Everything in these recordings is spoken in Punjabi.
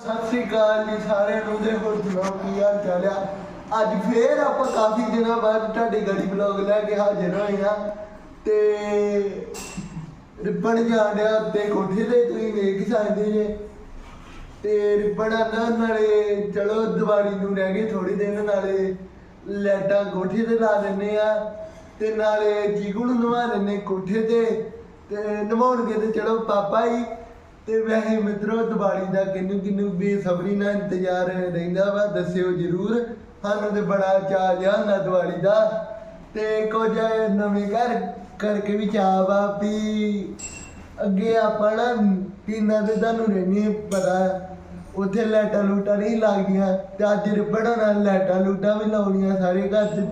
ਸਤਿ ਸ੍ਰੀ ਅਕਾਲ ਜੀ ਸਾਰਿਆਂ ਨੂੰ ਦੇ ਹੋਰ ਸੁਣਾਓ ਕੀ ਹਾਲ ਚਾਲ ਆ? ਅੱਜ ਫੇਰ ਆਪਾਂ ਕਾਫੀ ਦਿਨਾਂ ਬਾਅਦ ਤੁਹਾਡੀ ਗੜੀ ਬਲੌਗ ਲੈ ਕੇ ਹਾਜ਼ਰ ਹੋਏ ਆ। ਤੇ ਰਿਬਣ ਜਾਂਦਿਆ ਤੇ ਕੋਠੇ ਤੇ, ਤੁਸੀਂ ਵੇਖ ਸਕਦੇ ਜੇ। ਤੇ ਰਿਬਣ ਆਂਦਾ ਨਾਲੇ ਚਲੋ ਦੀਵਾਲੀ ਨੂੰ ਰਹਿ ਗਏ ਥੋੜੀ ਦਿਨ, ਨਾਲੇ ਲੈਟਾਂ ਕੋਠੇ ਤੇ ਲਾ ਦਿੰਨੇ ਆ। ਤੇ ਨਾਲੇ ਜੀਗੂ ਨੂੰ ਨਵਾ ਦਿੰਨੇ ਕੋਠੇ ਤੇ। ਤੇ ਨਵਾਉਣਗੇ ਤੇ ਚਲੋ ਪਾਪਾ ਹੀ ਤੇ ਵੈਸੇ ਮਿੱਤਰੋ, ਦੀਵਾਲੀ ਦਾ ਕਿੰਨੂ ਕਿੰਨੂ ਬੇਸਬਰੀ ਨਾਲ ਇੰਤਜ਼ਾਰ ਰਹਿੰਦਾ ਵਾ, ਦੱਸਿਓ ਜਰੂਰ। ਸਾਨੂੰ ਤੇ ਬੜਾ ਚਾਅ ਜਿਹਾ ਹੁੰਦਾ ਦੀਵਾਲੀ ਦਾ। ਤੇ ਕੁਝ ਨਵੇਂ ਘਰ ਕਰਕੇ ਵੀ ਚਾਅ ਵਾ ਵੀ ਅੱਗੇ ਆਪਾਂ ਨਾ ਪੀਣਾ ਤੇ ਤੁਹਾਨੂੰ ਰਹਿਣੀ ਪਤਾ। ਉੱਥੇ ਲਾਈਟਾਂ ਲੂਟਾਂ ਨਹੀਂ ਲੱਗਦੀਆਂ ਤੇ ਅੱਜ ਰਿਬੜਾ ਨਾਲ ਲਾਈਟਾਂ ਲੂਟਾਂ ਵੀ ਲਾਉਣੀਆਂ ਸਾਰੇ ਘਰ 'ਚ।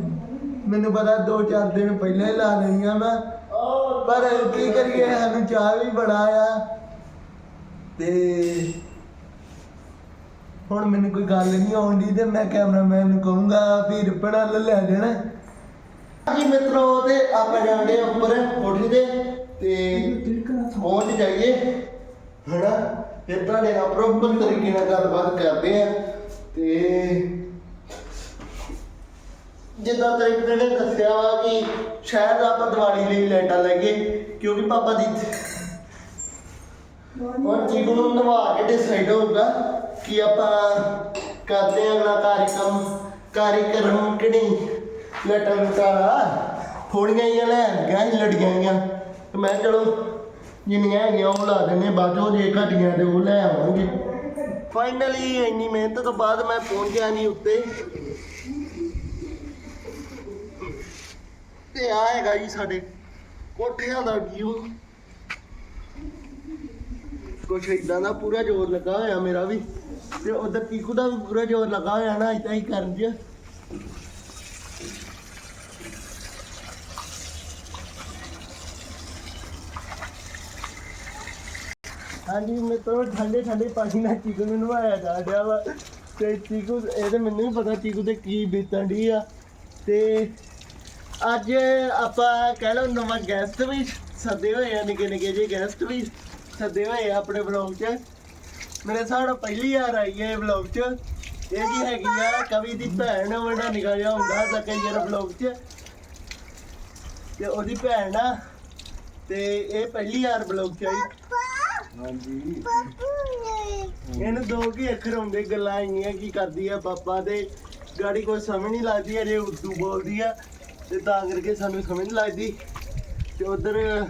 ਮੈਨੂੰ ਪਤਾ ਦੋ ਚਾਰ ਦਿਨ ਪਹਿਲਾਂ ਹੀ ਲਾ ਲੈਣੀਆਂ ਮੈਂ ਪਰ ਕੀ ਕਰੀਏ, ਸਾਨੂੰ ਚਾਹ ਵੀ ਬੜਾ ਆ। ਤੇ ਹੁਣ ਮੈਨੂੰ ਕੋਈ ਗੱਲ ਨਹੀਂ ਆਉਂਦੀ ਤੇ ਮੈਂ ਕੈਮਰਾਮੈਨ ਨੂੰ ਕਹੂੰਗਾ ਵੀ ਰਿਬੜਾ ਲੈ ਦੇਣਾ ਜੀ ਮਿੱਤਰੋ, ਤੇ ਆਪਾਂ ਜਾਂਦੇ ਹਾਂ ਉੱਪਰ ਕੋਠੀ ਤੇ ਤੇ ਪਹੁੰਚ ਜਾਈਏ। ਹਣਾ ਫਿਰ ਤੁਹਾਡੇ ਪ੍ਰੋਪਰ ਤਰੀਕੇ ਨਾਲ ਗੱਲਬਾਤ ਕਰਦੇ ਆ ਤੇ ਜਿੱਦਾਂ ਤਰੀਕੇ ਨੇ ਦੱਸਿਆ ਵਾ ਕਿ ਸ਼ਾਇਦ ਆਪਾਂ ਦੀਵਾਲੀ ਲਈ ਲਾਈਟਾਂ ਲੈ ਗਏ ਕਿਉਂਕਿ ਪਾਪਾ ਦੀ ਹੁਣ ਜੀਵਨ ਨੂੰ ਨਵਾ ਕੇ ਡਿਸਾਈਡ ਹੋਊਗਾ ਕਿ ਆਪਾਂ ਕਰਦੇ ਹਾਂ ਅਗਲਾ ਕਾਰਜਕ੍ਰਮ ਕਾਰਜਕ੍ਰਮ ਕਿਹੜੀ ਲਟਾ ਲਟਾ ਥੋੜੀਆਂ ਹੀ ਲੈ ਗਿਆ ਲੜੀਆਂ ਗਈਆਂ ਤੇ ਮੈਂ ਚਲੋ, ਜਿੰਨੀਆਂ ਹੈਗੀਆਂ ਉਹ ਲਾ ਦਿੰਨੇ ਬਾਅਦ ਜੇ ਘਟੀਆਂ ਤੇ ਉਹ ਲੈ ਆਵਾਂਗੇ। ਫਾਈਨਲੀ ਇੰਨੀ ਮਿਹਨਤ ਤੋਂ ਬਾਅਦ ਮੈਂ ਪਹੁੰਚ ਗਿਆ ਨਹੀਂ ਉੱਤੇ। ਤੇ ਆ ਹੈਗਾ ਜੀ ਸਾਡੇ ਕੋਠਿਆਂ ਦਾ ਵਿਊ ਕੁਛ ਇਦਾਂ ਦਾ ਪੂਰਾ ਜ਼ੋਰ ਲੱਗਾ ਹੋਇਆ ਮੇਰਾ ਵੀ। ਤੇ ਉਧਰ ਪੀਕੂ ਦਾ ਵੀ ਪੂਰਾ ਜ਼ੋਰ ਲੱਗਾ ਹੋਇਆ ਨਾ ਇਦਾਂ ਹੀ ਕਰਨ 'ਚ ਹਾਂਜੀ ਮੈਂ ਤਾਂ ਠੰਡੇ ਠੰਡੇ ਪਾਣੀ ਨਾਲ ਚੀਕੂ ਨੂੰ ਨਵਾਇਆ ਜਾ ਰਿਹਾ ਵਾ। ਤੇ ਚੀਕੂ ਇਹਦੇ ਮੈਨੂੰ ਵੀ ਪਤਾ ਚੀਕੂ ਤੇ ਕੀ ਬੀਤਣ ਦੀ ਆ। ਤੇ ਅੱਜ ਆਪਾਂ ਕਹਿ ਲਓ ਨਵਾਂ ਗੈਸਟ ਵੀ ਸੱਦੇ ਹੋਏ ਆ ਨਿੱਕੇ ਨਿੱਕੇ ਜਿਹੇ ਗੈਸਟ ਵੀ। ਸੱਦੇ ਹੋਏ ਆ ਆਪਣੇ ਵਲੌਗ 'ਚ। ਮੇਰੇ ਸਾਡਾ ਪਹਿਲੀ ਵਾਰ ਆਈ ਹੈ ਵਲੌਗ 'ਚ। ਇਹ ਜੀ ਹੈਗੀ ਆ ਕਵੀ ਦੀ ਭੈਣ ਵੱਡਾ ਨਿਕਾ ਜਿਹਾ ਹੁੰਦਾ ਤਾਂ ਕਈ ਵਾਰ ਵਲੌਗ 'ਚ। ਤੇ ਉਹਦੀ ਭੈਣ ਆ ਤੇ ਇਹ ਪਹਿਲੀ ਵਾਰ ਵਲੌਗ 'ਚ ਆਈ। ਹਾਂਜੀ। ਇਹਨੂੰ ਦੋ ਕੀ ਅੱਖਰ ਹੁੰਦੇ ਗੱਲਾਂ ਇੰਨੀਆਂ ਕੀ ਕਰਦੀ ਆ ਪਾਪਾ ਤੇ। ਗਾੜੀ ਕੋਈ ਸਮਝ ਨਹੀਂ ਲੱਗਦੀ ਅਜੇ ਉਰਦੂ ਬੋਲਦੀ ਆ। ਤੇ ਤਾਂ ਕਰਕੇ ਸਾਨੂੰ ਸਮਝ ਨਹੀਂ ਲੱਗਦੀ। ਤੇ ਉਧਰ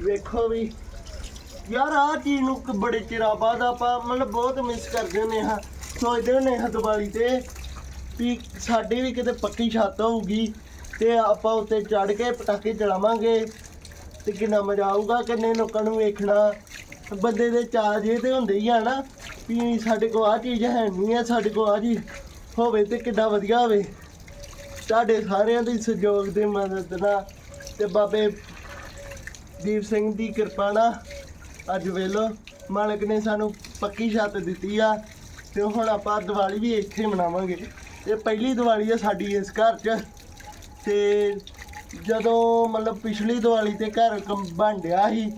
ਵੇਖੋ ਵੀ ਯਾਰ ਆਹ ਚੀਜ਼ ਨੂੰ ਕ- ਬੜੇ ਚਿਰਾਂ ਬਾਅਦ ਆਪਾਂ ਮਤਲਬ ਬਹੁਤ ਮਿਸ ਕਰਦੇ ਹੁੰਦੇ ਹਾਂ। ਸੋਚਦੇ ਹੁੰਦੇ ਹਾਂ ਦੀਵਾਲੀ ਤੇ ਵੀ ਸਾਡੀ ਵੀ ਕਿਤੇ ਪੱਕੀ ਛੱਤ ਹੋਊਗੀ ਤੇ ਆਪਾਂ ਉੱਤੇ ਚੜ੍ਹ ਕੇ ਪਟਾਕੇ ਚਲਾਵਾਂਗੇ ਤੇ ਕਿੰਨਾ ਮਜ਼ਾ ਆਊਗਾ, ਕਿੰਨੇ ਲੋਕਾਂ ਨੂੰ ਵੇਖਣਾ। ਬੰਦੇ ਦੇ ਚਾਅ ਜੇ ਤੇ ਹੁੰਦੇ ਹੀ ਆ ਨਾ ਵੀ ਸਾਡੇ ਕੋਲ ਆ ਚੀਜ਼ ਹੈ ਨਹੀਂ ਆ ਸਾਡੇ ਕੋਲ ਆ ਜੀ ਹੋਵੇ ਤੇ ਕਿੱਡਾ ਵਧੀਆ ਹੋਵੇ। ਤੁਹਾਡੇ ਸਾਰਿਆਂ ਦੀ ਸਹਿਯੋਗ ਦੀ ਮਦਦ ਨਾਲ ਤੇ ਬਾਬੇ ਦੀਪ ਸਿੰਘ ਦੀ ਕਿਰਪਾ ਨਾਲ ਅੱਜ ਵੇਲੋ ਮਾਲਕ ਨੇ ਸਾਨੂੰ ਪੱਕੀ ਛੱਤ ਦਿੱਤੀ ਆ ਤੇ ਹੁਣ ਆਪਾਂ ਦੀਵਾਲੀ ਵੀ ਇੱਥੇ ਮਨਾਵਾਂਗੇ। ਇਹ ਪਹਿਲੀ ਦੀਵਾਲੀ ਆ ਸਾਡੀ ਇਸ ਘਰ 'ਚ। ਤੇ ਜਦੋਂ ਮਤਲਬ ਪਿਛਲੀ ਦੀਵਾਲੀ ਤੇ ਘਰ ਕੰਮ ਬਣ ਰਿਹਾ ਸੀ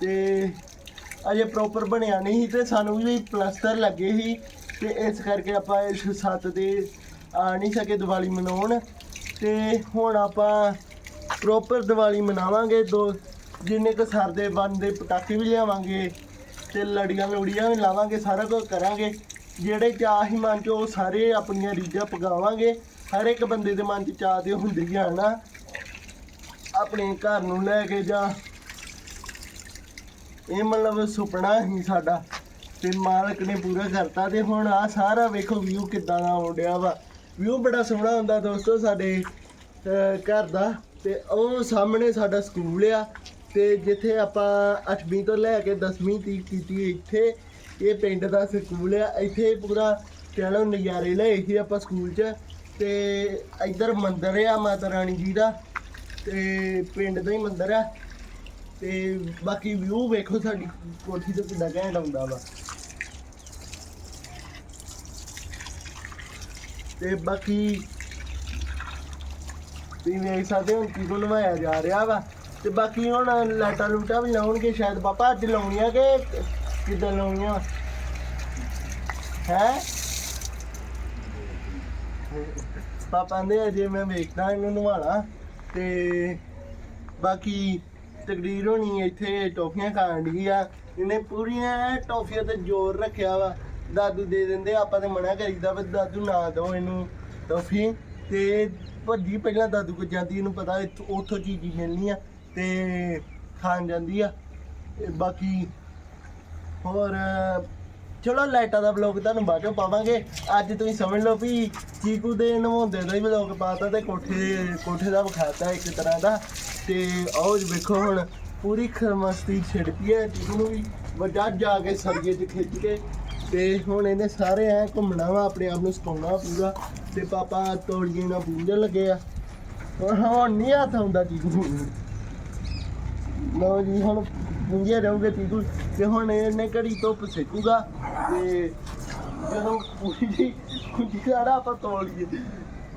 ਤੇ ਅਜੇ ਪ੍ਰੋਪਰ ਬਣਿਆ ਨਹੀਂ ਸੀ ਤੇ ਸਾਨੂੰ ਵੀ ਪਲਸਤਰ ਲੱਗੇ ਸੀ ਤੇ ਇਸ ਕਰਕੇ ਆਪਾਂ ਇਸ ਛੱਤ ਤੇ ਆ ਨਹੀਂ ਸਕੇ ਦੀਵਾਲੀ ਮਨਾਉਣ। ਤੇ ਹੁਣ ਆਪਾਂ ਪ੍ਰੋਪਰ ਦੀਵਾਲੀ ਮਨਾਵਾਂਗੇ ਦੋ ਜਿੰਨੇ ਕੁ ਸਰਦੇ ਬੰਦੇ ਪਟਾਕੇ ਵੀ ਲਿਆਵਾਂਗੇ ਤੇ ਲੜੀਆਂ ਲੁੜੀਆਂ ਵੀ ਲਾਵਾਂਗੇ, ਸਾਰਾ ਕੁਝ ਕਰਾਂਗੇ। ਜਿਹੜੇ ਚਾਹ ਹੀ ਮਨ ਚ, ਉਹ ਸਾਰੇ ਆਪਣੀਆਂ ਰੀਝਾਂ ਪਗਾਵਾਂਗੇ। ਹਰ ਇੱਕ ਬੰਦੇ ਦੇ ਮਨ ਚ ਚਾਹ ਤੇ ਹੁੰਦੀ ਆ ਨਾ ਆਪਣੇ ਘਰ ਨੂੰ ਲੈ ਕੇ ਜਾਂ। ਇਹ ਮਤਲਬ ਸੁਪਨਾ ਹੀ ਸਾਡਾ। ਤੇ ਮਾਲਕ ਨੇ ਪੂਰਾ ਕਰਤਾ ਤੇ ਹੁਣ ਆ ਸਾਰਾ ਵੇਖੋ ਵਿਊ ਕਿੱਦਾਂ ਦਾ ਆਉਂਦਿਆ ਵਾ। ਵਿਊ ਬੜਾ ਸੋਹਣਾ ਹੁੰਦਾ ਦੋਸਤੋ ਸਾਡੇ ਘਰ ਦਾ। ਤੇ ਉਹ ਸਾਹਮਣੇ ਸਾਡਾ ਸਕੂਲ ਆ। ਤੇ ਜਿੱਥੇ ਆਪਾਂ 8ਵੀਂ ਤੋਂ ਲੈ ਕੇ 10ਵੀਂ ਤੀਕ ਕੀਤੀ ਇੱਥੇ ਇਹ ਪਿੰਡ ਦਾ ਸਕੂਲ ਆ। ਇੱਥੇ ਪੂਰਾ ਕਹਿ ਲਓ ਨਜ਼ਾਰੇ ਲਏ ਸੀ ਆਪਾਂ ਸਕੂਲ 'ਚ। ਤੇ ਇੱਧਰ ਮੰਦਿਰ ਆ ਮਾਤਾ ਰਾਣੀ ਜੀ ਦਾ। ਤੇ ਪਿੰਡ ਦਾ ਹੀ ਮੰਦਿਰ ਆ। ਤੇ ਬਾਕੀ ਵਿਊ ਵੇਖੋ ਸਾਡੀ ਕੋਠੀ ਤੋਂ ਕਿੰਨਾ ਘੈਂਟ ਆਉਂਦਾ ਵਾ। ਤੇ ਬਾਕੀ ਤੁਸੀਂ ਵੇਖ ਸਕਦੇ ਹੋ ਕੀ ਕੋਲ ਨਵਾਇਆ ਜਾ ਰਿਹਾ ਵਾ। ਤੇ ਬਾਕੀ ਹੁਣ ਲਾਟਾ ਲੂਟਾਂ ਵੀ ਲਾਉਣਗੇ, ਸ਼ਾਇਦ ਪਾਪਾ ਅੱਜ ਲਾਉਣੀਆਂ ਕਿ ਕਿੱਦਾਂ ਲਾਉਣੀਆਂ? ਹੈ? ਪਾਪਾ ਨੇ ਅਜੇ ਮੈਂ ਵੇਖਦਾ ਇਹਨੂੰ ਨਵਾਲਾ, ਤੇ ਬਾਕੀ ਤਕਦੀਰ ਹੋਣੀ ਇੱਥੇ ਟੋਫੀਆਂ ਖਾਣ ਦੀ ਆ। ਇਹਨੇ ਪੂਰੀਆਂ ਟੋਫੀਆਂ ਤੇ ਜ਼ੋਰ ਰੱਖਿਆ ਵਾ। ਦਾਦੂ ਦੇ ਦਿੰਦੇ ਆਪਾਂ ਤੇ ਮਨਾ ਕਰੀਦਾ ਵੀ, ਦਾਦੂ ਨਾ ਦਿਓ ਇਹਨੂੰ ਟੋਫੀ। ਤੇ ਭੱਜੀ, ਪਹਿਲਾਂ ਦਾਦੂ ਕੋ ਜਾਂਦੀ, ਇਹਨੂੰ ਪਤਾ ਇੱਥੋਂ ਉੱਥੋਂ ਚੀਜ਼ ਹੀ ਮਿਲਣੀ ਆ। ਤੇ ਖਾਣ ਜਾਂਦੀ ਆ। ਤੇ ਬਾਕੀ ਹੋਰ, ਚਲੋ ਲਾਈਟਾਂ ਦਾ ਵਲੌਗ ਤੁਹਾਨੂੰ ਬਾਅਦ ਚੋਂ ਪਾਵਾਂਗੇ। ਅੱਜ ਤੁਸੀਂ ਸਮਝ ਲਓ ਵੀ ਚੀਕੂ ਦੇ ਨਵਾਉਂਦੇ ਦਾ ਹੀ ਵਲੌਗ ਪਾਤਾ ਤੇ ਕੋਠੇ ਕੋਠੇ ਦਾ ਵਿਖਾਤਾ ਇੱਕ ਤਰ੍ਹਾਂ ਦਾ। ਤੇ ਆਓ ਜੀ ਵੇਖੋ ਹੁਣ ਪੂਰੀ ਖਰਮਸਤੀ ਛਿੜਕੀ ਹੈ ਚੀਕੂ ਨੂੰ ਵੀ। ਵੱਡਾ ਜਾ ਕੇ ਸਰਗੇ 'ਚ ਖਿੱਚ ਕੇ। ਤੇ ਹੁਣ ਇਹਨੇ ਸਾਰੇ ਐ ਘੁੰਮਣਾ ਵਾ, ਆਪਣੇ ਆਪ ਨੂੰ ਸਕਾਉਣਾ ਪੂਰਾ ਤੇ ਪਾਪਾ ਤੋੜੀਏ ਨਾਲ ਪੂੰਝਣ ਲੱਗੇ ਆ। ਹੁਣ ਹੁਣ ਨਹੀਂ ਹੱਥ ਆਉਂਦਾ ਚੀਕੂ ਨੂੰ। ਲਓ ਜੀ, ਹੁਣ ਪੁੰਜੇ ਰਹੋਗੇ ਤੀਕੂ ਤੇ ਹੁਣ ਇਹਨੇ ਘੜੀ ਧੁੱਪ ਸੇਕੂਗਾ ਤੇ ਜਦੋਂ ਪੂਰੀ ਕੁੰਜੀ ਸਾਰਾ ਆਪਾਂ ਤੋੜ ਗਏ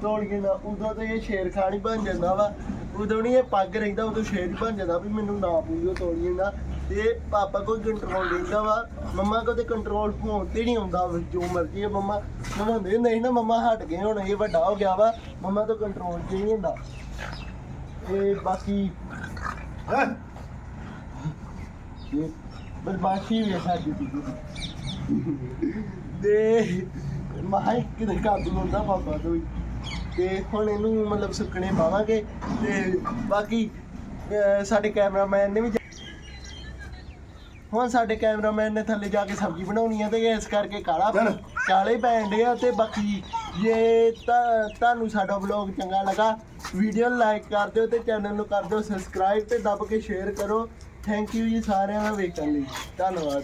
ਤੋੜ ਗਏ ਨਾ, ਉਦੋਂ ਤੇ ਇਹ ਸ਼ੇਰ ਖਾਣੀ ਬਣ ਜਾਂਦਾ ਵਾ। ਉਦੋਂ ਨਹੀਂ ਇਹ ਪੱਗ ਰਹਿੰਦਾ, ਉਦੋਂ ਸ਼ੇਰ ਹੀ ਬਣ ਜਾਂਦਾ ਵੀ ਮੈਨੂੰ ਨਾ ਪੂਜੋ ਤੋੜੀਏ ਨਾ। ਤੇ ਪਾਪਾ ਕੋਈ ਕੰਟਰੋਲ ਰਹਿੰਦਾ ਵਾ, ਮੰਮਾ ਕੋ ਤੇ ਕੰਟਰੋਲ ਹੋਣ ਤੇ ਨਹੀਂ ਆਉਂਦਾ ਜੋ ਮਰਜ਼ੀ ਹੈ ਮੰਮਾ। ਨਵਾਉਂਦੇ ਨਹੀਂ ਨਾ, ਮੰਮਾ ਹਟ ਗਏ, ਹੁਣ ਇਹ ਵੱਡਾ ਹੋ ਗਿਆ ਵਾ, ਮੰਮਾ ਤੋਂ ਕੰਟਰੋਲ ਚ ਨਹੀਂ ਹੁੰਦਾ। ਤੇ ਬਾਕੀ ਇਹ ਬਦਮਾਸ਼ੀ ਵੀ ਸਾਡੀ ਦੀ ਤੇ ਮਾਈ ਕਿਤੇ ਕਾਬੂ ਹੁੰਦਾ ਪਾਪਾ ਤੋਂ। ਤੇ ਹੁਣ ਇਹਨੂੰ ਮਤਲਬ ਸੁੱਕਣੇ ਪਾਵਾਂਗੇ ਤੇ ਬਾਕੀ ਸਾਡੇ ਕੈਮਰਾਮੈਨ ਨੇ ਵੀ ਹੁਣ ਸਾਡੇ ਕੈਮਰਾਮੈਨ ਨੇ ਥੱਲੇ ਜਾ ਕੇ ਸਬਜ਼ੀ ਬਣਾਉਣੀ ਹੈ ਤੇ ਇਸ ਕਰਕੇ ਕਾਲਾ। ਕਾਲੇ ਪੈਣ ਡਏ ਆ ਤੇ ਬਾਕੀ ਜੇ ਤਾਂ ਤੁਹਾਨੂੰ ਸਾਡਾ ਵਲੌਗ ਚੰਗਾ ਲੱਗਾ ਵੀਡੀਓ ਲਾਈਕ ਕਰ ਦਿਓ ਤੇ ਚੈਨਲ ਨੂੰ ਕਰ ਦਿਓ ਸਬਸਕ੍ਰਾਈਬ ਤੇ ਦੱਬ ਕੇ ਸ਼ੇਅਰ ਕਰੋ ਥੈਂਕ ਯੂ ਜੀ ਸਾਰਿਆਂ ਦਾ ਵੇਖਣ ਲਈ। ਧੰਨਵਾਦ।